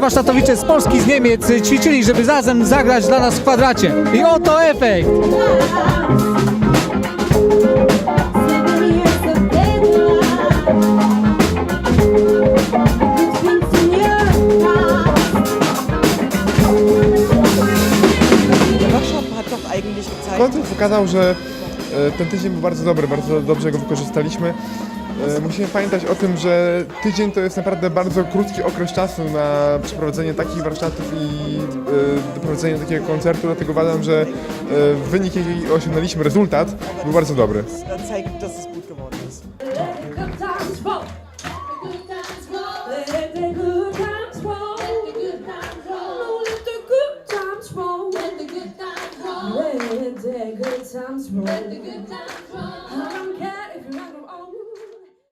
warsztatowicze z Polski, z Niemiec ćwiczyli, żeby razem zagrać dla nas w kwadracie. I oto efekt! Koncert pokazał, że e, ten tydzień był bardzo dobry, bardzo dobrze go wykorzystaliśmy. E, Musimy pamiętać o tym, że tydzień to jest naprawdę bardzo krótki okres czasu na przeprowadzenie takich warsztatów i e, doprowadzenie takiego koncertu, dlatego uważam, że e, wynik, jaki osiągnęliśmy, rezultat był bardzo dobry. Let the good times roll.